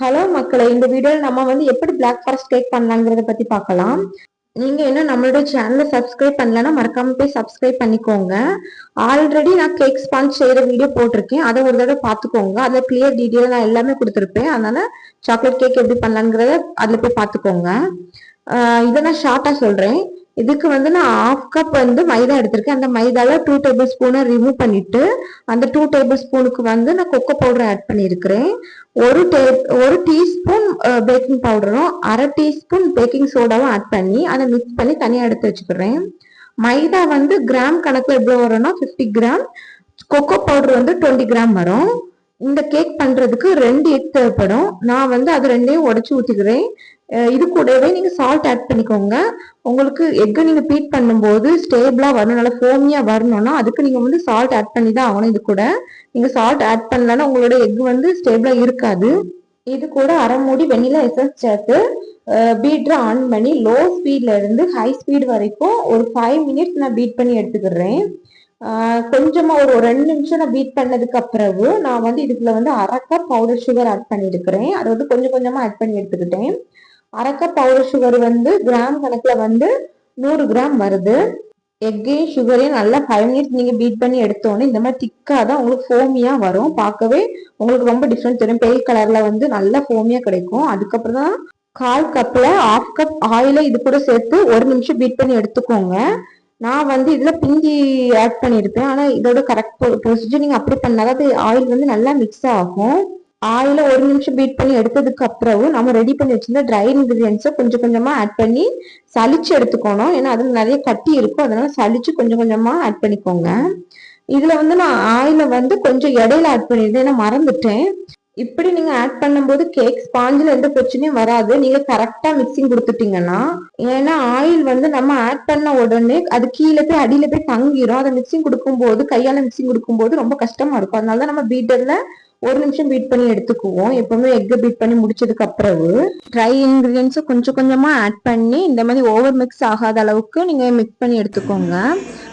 Hello மக்களை இந்த வீடியோவில் நம்ம வந்து எப்படி பிளாக் ஃபாரஸ்ட் கேக் பண்ணலாங்கிறத பற்றி பார்க்கலாம். நீங்கள் இன்னும் நம்மளோட சேனலை சப்ஸ்கிரைப் பண்ணலன்னா மறக்காம போய் சப்ஸ்கிரைப் பண்ணிக்கோங்க. ஆல்ரெடி நான் கேக் ஸ்பான்ச் செய்கிற வீடியோ போட்டிருக்கேன். அதை ஒரு தடவை பார்த்துக்கோங்க. அதில் கிளியர் டீட்டெயில் நான் எல்லாமே கொடுத்துருப்பேன். அதனால சாக்லேட் கேக் எப்படி பண்ணலாங்கிறத அதில் போய் பார்த்துக்கோங்க. இதை நான் ஷார்ட்டாக சொல்கிறேன் இதுக்கு வந்து நான் ஹாஃப் கப் வந்து மைதா எடுத்திருக்கேன். அந்த மைதாவில் டூ டேபிள் ஸ்பூனை ரிமூவ் பண்ணிவிட்டு அந்த டூ டேபிள் ஸ்பூனுக்கு வந்து நான் கொக்கோ பவுடர் ஆட் பண்ணியிருக்கிறேன். ஒரு டே ஒரு டீஸ்பூன் பேக்கிங் பவுடரும் அரை டீஸ்பூன் பேக்கிங் சோடாவும் ஆட் பண்ணி அதை மிக்ஸ் பண்ணி தனியாக எடுத்து வச்சுக்கிறேன். மைதா வந்து கிராம் கணக்கில் எவ்வளோ வரும்னா ஃபிஃப்டி கிராம். கொக்கோ பவுடர் வந்து டுவெண்ட்டி கிராம் வரும். இந்த கேக் பண்றதுக்கு ரெண்டு எக் தேவைப்படும். நான் வந்து அது ரெண்டையும் உடச்சி ஊற்றிக்கிறேன் இது கூடவே நீங்கள் சால்ட் ஆட் பண்ணிக்கோங்க. உங்களுக்கு எக்கை நீங்கள் பீட் பண்ணும்போது ஸ்டேபிளாக வரணும். நல்லா ஃபோமியா வரணும்னா அதுக்கு நீங்கள் வந்து சால்ட் ஆட் பண்ணி தான் ஆகணும் இது கூட. நீங்கள் சால்ட் ஆட் பண்ணலன்னா உங்களோட எக் வந்து ஸ்டேபிளாக இருக்காது. இது கூட அரை மூடி வெண்ணிலா எசன்ஸ் சேர்த்து பீட்ரு ஆன் பண்ணி லோ ஸ்பீட்ல இருந்து ஹை ஸ்பீட் வரைக்கும் ஒரு ஃபைவ் மினிட்ஸ் நான் பீட் பண்ணி எடுத்துக்கிறேன். கொஞ்சமா ஒரு ஒரு ரெண்டு நிமிஷம் நான் பீட் பண்ணதுக்கு அப்புறவு நான் வந்து இதுக்குள்ள வந்து அரை பவுடர் சுகர் ஆட் பண்ணியிருக்கிறேன். அதை வந்து கொஞ்சம் கொஞ்சமா ஆட் பண்ணி எடுத்துக்கிட்டேன். அரை பவுடர் சுகர் வந்து கிராம் கணக்குல வந்து நூறு கிராம் வருது. எக்கையும் சுகரையும் நல்லா ஃபைவ் மினிட்ஸ் நீங்க பீட் பண்ணி எடுத்தோன்னே இந்த மாதிரி திக்காக தான் உங்களுக்கு ஃபோமியா வரும். பார்க்கவே உங்களுக்கு ரொம்ப டிஃப்ரெண்ட் தெரியும். பேய் கலர்ல வந்து நல்லா ஃபோமியா கிடைக்கும். அதுக்கப்புறம் தான் கால் கப்ல ஆஃப் கப் ஆயில இது கூட சேர்த்து ஒரு நிமிஷம் பீட் பண்ணி எடுத்துக்கோங்க. நான் வந்து இதுல பிஞ்சி ஆட் பண்ணியிருப்பேன். ஆனா இதோட கரெக்ட் ப்ரொசீஜர் நீங்க அப்படி பண்ணாதான் அது ஆயில் வந்து நல்லா மிக்ஸ் ஆகும். ஆயில ஒரு நிமிஷம் பீட் பண்ணி எடுத்ததுக்கு அப்புறம் நம்ம ரெடி பண்ணி வச்சிருந்த ட்ரை இன்கிரீடியன்ஸை கொஞ்சம் கொஞ்சமா ஆட் பண்ணி சலிச்சு எடுத்துக்கணும். ஏன்னா அதுல நிறைய கட்டி இருக்கும். அதனால சளிச்சு கொஞ்சம் கொஞ்சமா ஆட் பண்ணிக்கோங்க. இதுல வந்து நான் ஆயில வந்து கொஞ்சம் இடையில ஆட் பண்ணியிருந்தேன். ஏன்னா மறந்துட்டேன். இப்படி நீங்க ஆட் பண்ணும்போது கேக் ஸ்பாஞ்சில் எந்த பிரச்சனையும் வராது. நீங்க கரெக்டா மிக்சிங் கொடுத்துட்டீங்கன்னா ஏன்னா ஆயில் வந்து நம்ம ஆட் பண்ண உடனே அது கீழே போய் அடியில போய் தங்கிரும். அதை மிக்சிங் கொடுக்கும்போது கையால மிக்சிங் கொடுக்கும்போது ரொம்ப கஷ்டமா இருக்கும். அதனால தான் நம்ம பீட்டர்ல ஒரு நிமிஷம் பீட் பண்ணி எடுத்துக்குவோம். எப்பவுமே எக்கை பீட் பண்ணி முடிச்சதுக்கு அப்புறம் ட்ரை இன்கிரீடியன்ஸை கொஞ்சம் கொஞ்சமா ஆட் பண்ணி இந்த மாதிரி ஓவர் மிக்ஸ் ஆகாத அளவுக்கு நீங்க மிக்ஸ் பண்ணி எடுத்துக்கோங்க.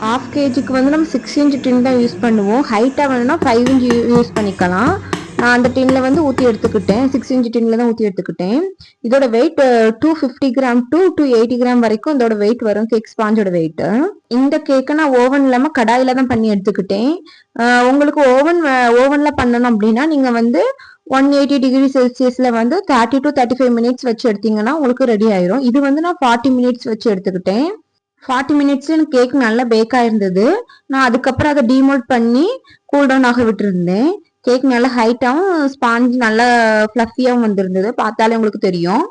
ஹாஃப் கேஜிக்கு வந்து நம்ம சிக்ஸ் இன்ச் டின் தான் யூஸ் பண்ணுவோம். ஹைட்டா வேணும்னா ஃபைவ் இன்ச் யூஸ் பண்ணிக்கலாம். நான் அந்த டின்ல வந்து ஊற்றி எடுத்துக்கிட்டேன். சிக்ஸ் இன்ச் டின்ல தான் ஊற்றி எடுத்துக்கிட்டேன். இதோட weight two fifty gram to two eighty gram வரைக்கும் இதோட வெயிட் வரும் கேக் ஸ்பாஞ்சோட வெயிட் இந்த கேக்கை நான் ஓவன் இல்லாமல் கடாயில தான் பண்ணி எடுத்துக்கிட்டேன். உங்களுக்கு ஓவன் ஓவன்ல பண்ணணும் அப்படின்னா நீங்க வந்து ஒன் எயிட்டி டிகிரி செல்சியஸ்ல வந்து thirty to thirty five minutes வச்சு எடுத்தீங்கன்னா உங்களுக்கு ரெடி ஆயிரும். இது வந்து நான் ஃபார்ட்டி மினிட்ஸ் வச்சு எடுத்துக்கிட்டேன். ஃபார்ட்டி மினிட்ஸ்ல எனக்கு கேக் நல்லா பேக் ஆயிருந்தது. நான் அதுக்கப்புறம் அதை டிமோல்ட் பண்ணி கூல் டவுன் ஆக விட்டுருந்தேன். கேக் நல்லா ஹைட்டாகவும் ஸ்பாஞ்ச் நல்லா ஃப்ளஃபியாகவும் வந்திருந்தது. பார்த்தாலே உங்களுக்கு தெரியும்.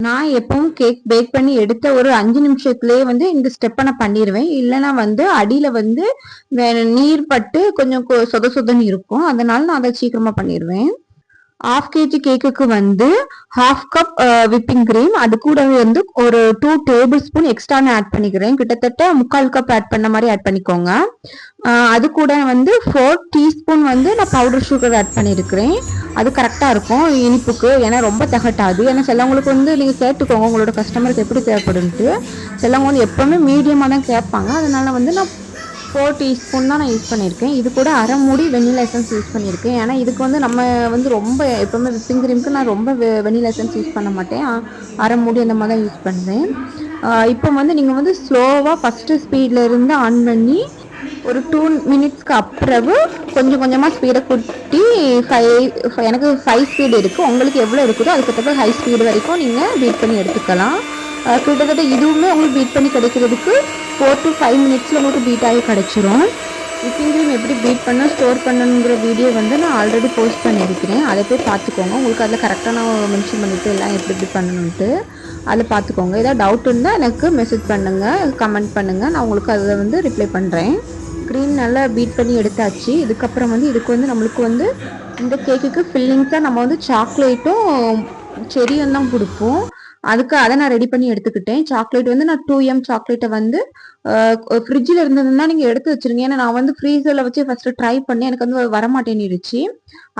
நான் எப்பவும் கேக் பேக் பண்ணி எடுத்த ஒரு அஞ்சு நிமிஷத்துலேயே வந்து இந்த ஸ்டெப்பை நான் பண்ணிடுவேன் இல்லைன்னா வந்து அடியில் வந்து நீர் பட்டு கொஞ்சம் சொத சொதன்னு இருக்கும். அதனால நான் அதை சீக்கிரமாக பண்ணிடுவேன் ஹாஃப் கேஜி கேக்குக்கு வந்து ஹாஃப் கப் விப்பிங் கிரீம் அது கூடவே வந்து ஒரு two table spoon extra add பண்ணிக்கிறேன். கிட்டத்தட்ட முக்கால் கப் ஆட் பண்ண மாதிரி ஆட் பண்ணிக்கோங்க. Uh, அது கூட வந்து ஃபோர் டீஸ்பூன் வந்து நான் பவுடர் சுகர் ஆட் பண்ணியிருக்கிறேன் அது கரெக்டாக இருக்கும். இனிப்புக்கு. ஏன்னா ரொம்ப தகட்டாது. ஏன்னா சிலவங்களுக்கு வந்து நீங்கள் கேட்டுக்கோங்க உங்களோட கஸ்டமருக்கு எப்படி தேவைப்படுன்ட்டு. சிலவங்க வந்து எப்போவுமே மீடியமாக தான் கேட்பாங்க. அதனால வந்து நான் ஃபோர் டீஸ்பூன் தான் நான் யூஸ் பண்ணியிருக்கேன். இது கூட அரை மூடி வெண்ணிலா எசன்ஸ் யூஸ் பண்ணியிருக்கேன். ஏன்னா இதுக்கு வந்து நம்ம வந்து ரொம்ப எப்போவுமே விப்பிங் க்ரீமுக்கு நான் ரொம்ப வெண்ணிலா எசன்ஸ் யூஸ் பண்ண மாட்டேன். அரை மூடி அந்த மாதிரி தான் யூஸ் பண்ணுவேன். இப்போ வந்து நீங்கள் வந்து ஸ்லோவாக ஃபஸ்ட்டு ஸ்பீடில் இருந்து ஆன் பண்ணி ஒரு டூ மினிட்ஸ்க்கு அப்புறவு கொஞ்சம் கொஞ்சமாக ஸ்பீடை கூட்டி ஃபைவ் எனக்கு ஃபைவ் ஸ்பீடு இருக்குது உங்களுக்கு எவ்வளோ இருக்குதோ அதுக்கப்புறம் ஹை ஸ்பீடு வரைக்கும் நீங்கள் பீட் பண்ணி எடுத்துக்கலாம். கிட்டத்தட்ட இதுவுமே உங்களுக்கு பீட் பண்ணி கிடைக்கிறதுக்கு ஃபோர் டு ஃபைவ் மினிட்ஸில் உங்களுக்கு பீட் ஆகி கிடச்சிரும். விப்பிங் க்ரீம் எப்படி பீட் பண்ண ஸ்டோர் பண்ணணுங்கிற வீடியோ வந்து நான் ஆல்ரெடி போஸ்ட் பண்ணியிருக்கிறேன். அதை போய் பார்த்துக்கோங்க. உங்களுக்கு அதில் கரெக்டாக நான் மென்ஷன் பண்ணிவிட்டு எல்லாம் எப்படி எப்படி பண்ணணுன்ட்டு அதில் பார்த்துக்கோங்க. ஏதாவது டவுட் இருந்தால் எனக்கு மெசேஜ் பண்ணுங்கள் கமெண்ட் பண்ணுங்கள் நான் உங்களுக்கு அதில் வந்து ரிப்ளை பண்ணுறேன் க்ரீம் நல்லா பீட் பண்ணி எடுத்தாச்சு. இதுக்கப்புறம் வந்து இதுக்கு வந்து நம்மளுக்கு வந்து இந்த கேக்குக்கு ஃபில்லிங்ஸாக நம்ம வந்து சாக்லேட்டும் செரியும் தான் கொடுப்போம். அதுக்கு அதை நான் ரெடி பண்ணி எடுத்துக்கிட்டேன். சாக்லேட் வந்து நான் டூ எம் சாக்லேட்டை வந்து ஃப்ரிட்ஜில் இருந்ததுன்னா நீங்கள் எடுத்து வச்சிருங்க. ஏன்னா நான் வந்து ஃப்ரீசரில் வச்சு ஃபஸ்ட்டு ட்ரை பண்ணி எனக்கு வந்து வரமாட்டேன்னுடுச்சு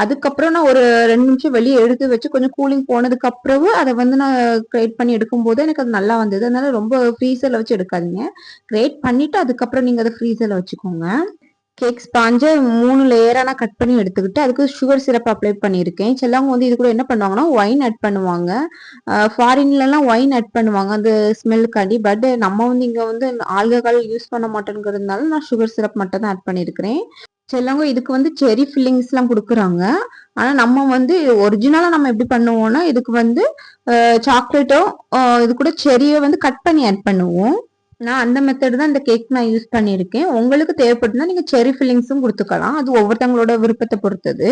அதுக்கப்புறம் நான் ஒரு ரெண்டு நிமிஷம் வெளியே எடுத்து வச்சு கொஞ்சம் கூலிங் போனதுக்கு அப்புறம் அதை வந்து நான் கிரியேட் பண்ணி எடுக்கும்போது எனக்கு அது நல்லா வந்தது. அதனால ரொம்ப ஃப்ரீசரில் வச்சு எடுக்காதீங்க. கிரியேட் பண்ணிவிட்டு அதுக்கப்புறம் நீங்கள் அதை ஃப்ரீசரில் வச்சுக்கோங்க. கேக் ஸ்பாஞ்சை மூணு லேயராக நான் கட் பண்ணி எடுத்துக்கிட்டு அதுக்கு சுகர் சிரப் அப்ளை பண்ணியிருக்கேன். சிலவங்க வந்து இது கூட என்ன பண்ணுவாங்கன்னா ஒயின் ஆட் பண்ணுவாங்க. ஃபாரின்லலாம் ஒயின் ஆட் பண்ணுவாங்க. அந்த ஸ்மெல்லுக்காண்டி பட் நம்ம வந்து இங்கே வந்து ஆல்கஹால் யூஸ் பண்ண மாட்டேங்கிறதுனால நான் சுகர் சிரப் மட்டும் தான் ஆட் பண்ணியிருக்கிறேன். சிலவங்க இதுக்கு வந்து செரி ஃபில்லிங்ஸ்லாம் கொடுக்குறாங்க. ஆனால் நம்ம வந்து ஒரிஜினலாக நம்ம எப்படி பண்ணுவோம்னா இதுக்கு வந்து சாக்லேட்டோ இது கூட செரியை வந்து கட் பண்ணி ஆட் பண்ணுவோம். நான் அந்த மெத்தட் தான் இந்த கேக் நான் யூஸ் பண்ணியிருக்கேன். உங்களுக்கு தேவைப்பட்டுனா நீங்கள் செரி ஃபில்லிங்ஸும் கொடுத்துக்கலாம். அது ஒவ்வொருத்தவங்களோட விருப்பத்தை பொறுத்தது.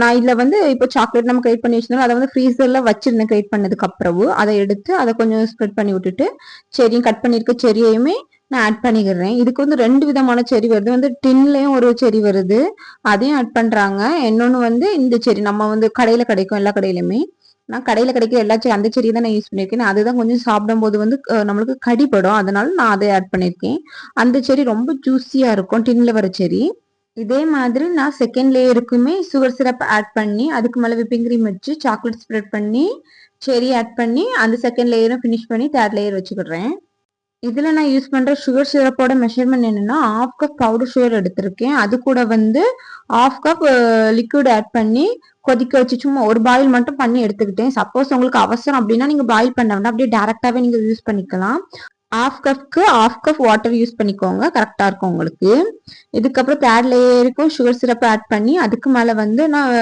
நான் இதில் வந்து இப்போ சாக்லேட் நம்ம கிரியேட் பண்ணி வச்சிருந்தோம் அதை வந்து ஃப்ரீசரில் வச்சிருந்தேன் கிரியேட் பண்ணதுக்கு அப்புறம் அதை எடுத்து அதை கொஞ்சம் ஸ்ப்ரெட் பண்ணி விட்டுட்டு செரியும் கட் பண்ணியிருக்க செரியையுமே நான் ஆட் பண்ணிக்கிறேன் இதுக்கு வந்து ரெண்டு விதமான செரி வருது. வந்து டின்லேயும் ஒரு செரி வருது. அதையும் ஆட் பண்ணுறாங்க இன்னொன்று வந்து இந்த செரி நம்ம வந்து கடையில் கிடைக்கும் எல்லா கடையிலுமே நான் கடையில் கிடைக்கிற எல்லா அந்த செடி தான் நான் யூஸ் பண்ணியிருக்கேன். அதுதான் கொஞ்சம் சாப்பிடும்போது வந்து நம்மளுக்கு கடிப்படும் அதனால நான் அதை ஆட் பண்ணியிருக்கேன். அந்த செடி ரொம்ப ஜூஸியாக இருக்கும் டின்ல வர செடி. இதே மாதிரி நான் செகண்ட் லேயருக்குமே சுகர் சிரப் ஆட் பண்ணி அதுக்கு மேலே விப்பிங் கிரீம் வச்சு சாக்லேட் ஸ்ப்ரெட் பண்ணி செரி ஆட் பண்ணி அந்த செகண்ட் லேயரும் ஃபினிஷ் பண்ணி தேர்ட் லேயர் வச்சுக்கிடுறேன். இதில் நான் யூஸ் பண்ணுற சுகர் சிரப்போட மெஷர்மெண்ட் என்னன்னா ஆஃப் கப் பவுடர் சுகர் எடுத்திருக்கேன். அது கூட வந்து ஆஃப் கப் லிக்விட் ஆட் பண்ணி கொதிக்க வச்சு சும்மா ஒரு பாயில் மட்டும் பண்ணி எடுத்துக்கிட்டேன். சப்போஸ் உங்களுக்கு அவசரம் அப்படின்னா நீங்கள் பாயில் பண்ண வேண்டாம் அப்படியே டேரெக்டாகவே நீங்கள் யூஸ் பண்ணிக்கலாம். ஆஃப் கப்க்கு ஆஃப் கப் வாட்டர் யூஸ் பண்ணிக்கோங்க. கரெக்டாக இருக்கும் உங்களுக்கு. இதுக்கப்புறம் தேர்ட் லேயருக்கும் சுகர் சிரப் ஆட் பண்ணி அதுக்கு மேலே வந்து நான்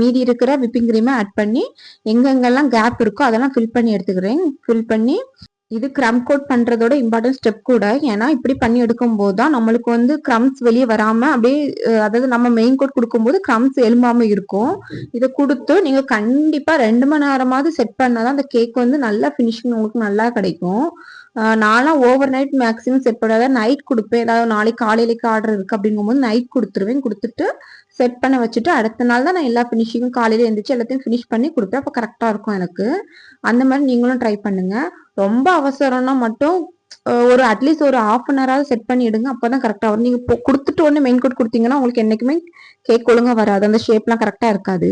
மீதி இருக்கிற விப்பிங் க்ரீமை ஆட் பண்ணி எங்கெங்கெல்லாம் கேப் இருக்கோ அதெல்லாம் ஃபில் பண்ணி எடுத்துக்கிறேன். ஃபில் பண்ணி இது க்ரம் கோட் பண்றதோட இம்பார்ட்டன்ட் ஸ்டெப் கூட. ஏன்னா இப்படி பண்ணி எடுக்கும் போது தான் நம்மளுக்கு வந்து க்ரம்ஸ் வெளியே வராம அப்படியே அதாவது நம்ம மெயின் கோட் கொடுக்கும்போது க்ரம்ஸ் எலும்பாம இருக்கும். இதை கொடுத்து நீங்க கண்டிப்பா ரெண்டு மணி நேரமாவது செட் பண்ணாதான் அந்த கேக் வந்து நல்லா ஃபினிஷிங் உங்களுக்கு நல்லா கிடைக்கும். அஹ், நான்லாம் ஓவர் நைட் மேக்ஸிமம் செட் பண்ணாத நைட் கொடுப்பேன். ஏதாவது நாளைக்கு காலையிலேக்கு ஆர்டர் இருக்கு அப்படிங்கும்போது நைட் கொடுத்துருவேன். கொடுத்துட்டு செட் பண்ண வச்சுட்டு அடுத்த நாள் தான் நான் எல்லா ஃபினிஷிங்கும் காலையில எழுந்திரிச்சு எல்லாத்தையும் ஃபினிஷ் பண்ணி கொடுப்பேன். அப்போ கரெக்டாக இருக்கும் எனக்கு. அந்த மாதிரி நீங்களும் ட்ரை பண்ணுங்க. ரொம்ப அவசரம்னா மட்டும் ஒரு அட்லீஸ்ட் ஒரு ஹாஃப் அன் ஹவராவது செட் பண்ணிடுங்க அப்போ தான் கரெக்டாக வரும். நீங்கள் இப்போ கொடுத்துட்டு ஒன்று மெயின் கோட் கொடுத்தீங்கன்னா உங்களுக்கு என்றைக்குமே கேக் ஒழுங்காக வராது. அந்த ஷேப்லாம் கரெக்டாக இருக்காது.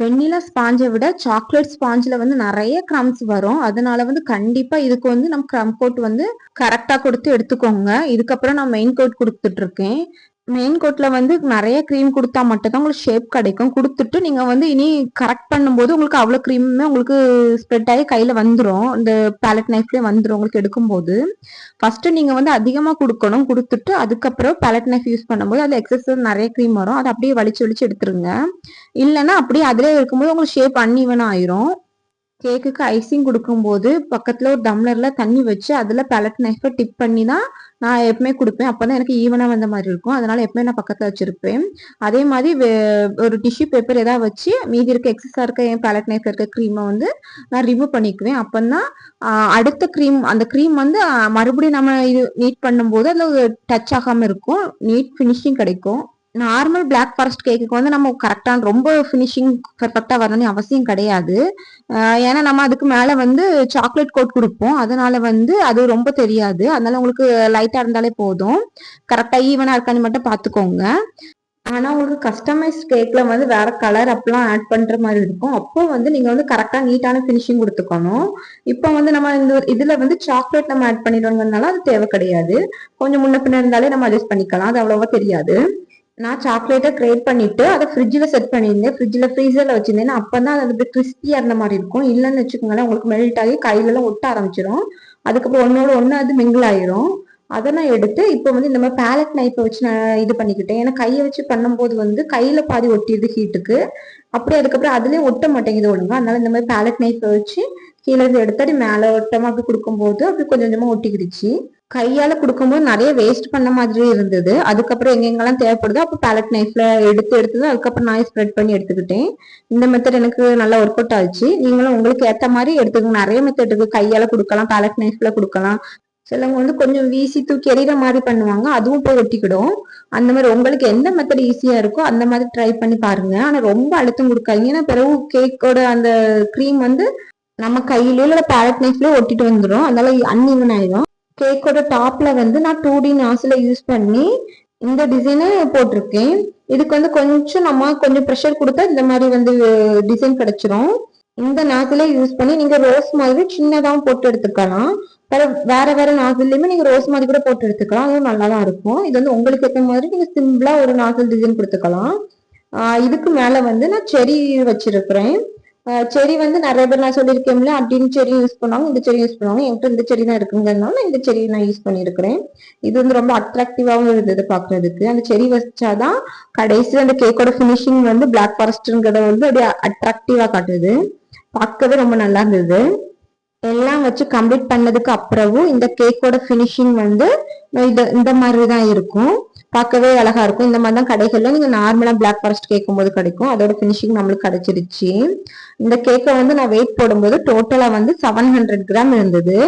வெண்ணிலா ஸ்பாஞ்சை விட சாக்லேட் ஸ்பாஞ்சில் வந்து நிறைய கிரம்ஸ் வரும். அதனால வந்து கண்டிப்பாக இதுக்கு வந்து நம்ம க்ரம் கோட் வந்து கரெக்டாக கொடுத்து எடுத்துக்கோங்க. இதுக்கப்புறம் நான் மெயின் கோட் கொடுத்துட்டு இருக்கேன். மெயின் கோட்ல வந்து நிறைய க்ரீம் கொடுத்தா மட்டும்தான் உங்களுக்கு ஷேப் கிடைக்கும். கொடுத்துட்டு நீங்க வந்து இனி கரெக்ட் பண்ணும்போது உங்களுக்கு அவ்வளோ க்ரீமுமே உங்களுக்கு ஸ்ப்ரெட் ஆகி கையில வந்துடும் இந்த பேலட் நைஃப்லேயே வந்துடும் உங்களுக்கு எடுக்கும்போது. ஃபர்ஸ்ட் நீங்க வந்து அதிகமா கொடுக்கணும். கொடுத்துட்டு அதுக்கப்புறம் பேலட் நைஃப் யூஸ் பண்ணும்போது அதுல எக்ஸஸ் நிறைய க்ரீம் வரும். அதை அப்படியே வலிச்சு வலிச்சு எடுத்துருங்க. இல்லைன்னா அப்படியே அதிலே இருக்கும்போது உங்களுக்கு ஷேப் அன்இவன் ஆயிரும். கேக்குக்கு ஐசிங் கொடுக்கும்போது பக்கத்தில் ஒரு டம்ளரில் தண்ணி வச்சு அதில் பேலட் நைஃபை டிப் பண்ணி தான் நான் எப்பவுமே கொடுப்பேன். அப்போ தான் எனக்கு ஈவனாக வந்த மாதிரி இருக்கும். அதனால் எப்பவுமே நான் பக்கத்தில் வச்சுருப்பேன். அதே மாதிரி வே- ஒரு டிஷ்யூ பேப்பர் எதாவது வச்சு மீதி இருக்க எக்ஸஸாக இருக்க என் பேலட் நைஃப் இருக்க க்ரீமை வந்து நான் ரிமூவ் பண்ணிக்குவேன். அப்போ தான் அடுத்த க்ரீம் அந்த க்ரீம் வந்து மறுபடியும் நம்ம இது நீட் பண்ணும்போது அதில் டச் ஆகாமல் இருக்கும். நீட் ஃபினிஷிங் கிடைக்கும். நார்மல் பிளாக் ஃபாரஸ்ட் கேக்குக்கு வந்து நம்ம கரெக்டான ரொம்ப ஃபினிஷிங் பர்ஃபெக்டாக வரணும்னு அவசியம் கிடையாது. ஏன்னா நம்ம அதுக்கு மேலே வந்து சாக்லேட் கோட் கொடுப்போம். அதனால வந்து அது ரொம்ப தெரியாது. அதனால உங்களுக்கு லைட்டாக இருந்தாலே போதும். கரெக்டாக ஈவனாக இருக்கான்னு மட்டும் பார்த்துக்கோங்க. ஆனால் உங்களுக்கு கஸ்டமைஸ் கேக்கில் வந்து வேற கலர் அப்பெல்லாம் ஆட் பண்ணுற மாதிரி இருக்கும். அப்போ வந்து நீங்கள் வந்து கரெக்டாக நீட்டான ஃபினிஷிங் கொடுத்துக்கணும். இப்போ வந்து நம்ம இந்த இதில் வந்து சாக்லேட் நம்ம ஆட் பண்ணிடுவோங்கிறதுனால அது தேவை கிடையாது. கொஞ்சம் முன்ன பின்ன இருந்தாலே நம்ம அட்ஜஸ்ட் பண்ணிக்கலாம். அது அவ்வளோவா தெரியாது. நான் சாக்லேட்டை கிரேட் பண்ணிட்டு அதை ஃப்ரிட்ஜில் செட் பண்ணியிருந்தேன். ஃப்ரிட்ஜில் ஃப்ரீசரில் வச்சிருந்தேன். அப்போ தான் அது அப்படியே கிறிஸ்பியாக இருந்த மாதிரி இருக்கும். இல்லைன்னு வச்சுக்கோங்களேன் உங்களுக்கு மெல்ட் ஆகி கையிலலாம் ஒட்ட ஆரம்பிச்சிடும். அதுக்கப்புறம் ஒன்னோட ஒன்று அது மிங்கிள் ஆயிரும். அதை நான் எடுத்து இப்போ வந்து இந்த மாதிரி பேலட் நைஃபை வச்சு நான் இது பண்ணிக்கிட்டேன். ஏன்னா கையை வச்சு பண்ணும்போது வந்து கையில் பாதி ஒட்டிடுது ஹீட்டுக்கு அப்படி அதுக்கப்புறம் அதுலேயே ஒட்ட மாட்டேங்குது ஒழுங்கா. அதனால இந்த மாதிரி பேலட் நைஃப் வச்சு கீழே இருந்து எடுத்தாடி மேலே ஒட்டமாக அப்படி கொடுக்கும்போது அப்படி கொஞ்சம் கொஞ்சமாக ஒட்டிக்கிடுச்சு. கையால கொடுக்கும்போது நிறைய வேஸ்ட் பண்ண மாதிரி இருந்தது. அதுக்கப்புறம் எங்கெங்கெல்லாம் தேவைப்படுதோ அப்போ பேலட் நைஃப்ல எடுத்து எடுத்தது அதுக்கப்புறம் நான் ஸ்ப்ரெட் பண்ணி எடுத்துக்கிட்டேன். இந்த மெத்தட் எனக்கு நல்லா ஒர்க் அவுட் ஆச்சு. நீங்களும் உங்களுக்கு ஏத்த மாதிரி எடுத்துக்கோங்க. நிறைய மெத்தட் இருக்கு. கையால கொடுக்கலாம் பேலட் நைஃப்ல கொடுக்கலாம். சிலவங்க வந்து கொஞ்சம் வீசி தூக்கி எறிகிற மாதிரி பண்ணுவாங்க. அதுவும் போய் ஒட்டிக்கிடும் அந்த மாதிரி உங்களுக்கு எந்த மெத்தட் ஈஸியா இருக்கோ அந்த மாதிரி ட்ரை பண்ணி பாருங்க. ஆனா ரொம்ப அழுத்தம் கொடுக்காதீங்க. ஏன்னா பிறகு கேக்கோட அந்த க்ரீம் வந்து நம்ம கையிலயோ இல்லை பேரட் நைஃப்லயோ ஒட்டிட்டு வந்துடும் அதனால அன்இவன் ஆயிடும் கேக்கோட டாப்ல வந்து நான் டூ டி நாசில யூஸ் பண்ணி இந்த டிசைனை போட்டிருக்கேன். இதுக்கு வந்து கொஞ்சம் நம்ம கொஞ்சம் ப்ரெஷர் கொடுத்தா இந்த மாதிரி வந்து டிசைன் கிடைச்சிரும். இந்த நாசில யூஸ் பண்ணி நீங்க ரோஸ் மாதிரி சின்னதாகவும் போட்டு எடுத்துக்கலாம். வேற வேற வேற நாசில்லையுமே நீங்க ரோஸ் மாதிரி கூட போட்டு எடுத்துக்கலாம். அதுவும் நல்லா தான் இருக்கும். இது வந்து உங்களுக்கு ஏற்ற மாதிரி நீங்க சிம்பிளா ஒரு நாசில் டிசைன் கொடுத்துக்கலாம். இதுக்கு மேல வந்து நான் செரி வச்சிருக்கிறேன். செரி வந்து நிறைய பேர் நான் சொல்லியிருக்கேன்ல அப்படின்னு செரி யூஸ் பண்ணுவாங்க இந்த செரி யூஸ் பண்ணுவாங்க. என்கிட்ட இந்த செடி தான் இருக்குங்கிறதுனால நான் இந்த செடி நான் யூஸ் பண்ணியிருக்கிறேன். இது வந்து ரொம்ப அட்ராக்டிவாகவும் இருந்தது பார்க்கிறதுக்கு. அந்த செடி வச்சாதான் கடைசி அந்த கேக்கோட ஃபினிஷிங் வந்து பிளாக் ஃபாரஸ்ட்ங்கிறத வந்து அப்படியே அட்ராக்டிவா காட்டுது. பார்க்கவே ரொம்ப நல்லா இருந்தது. எல்லாம் வச்சு கம்ப்ளீட் பண்ணதுக்கு அப்புறமும் இந்த கேக்கோட ஃபினிஷிங் வந்து இது இந்த மாதிரி தான் இருக்கும். பார்க்கவே அழகா இருக்கும். இந்த மாதிரி தான் கடைகள்ல நீங்க நார்மலா பிளாக் ஃபாரஸ்ட் கேட்கும் போது கிடைக்கும். அதோட ஃபினிஷிங் நம்மளுக்கு கிடைச்சிருச்சு. இந்த கேக்கை வந்து நான் வெயிட் போடும்போது டோட்டலா வந்து செவன் ஹண்ட்ரட் கிராம் இருந்தது.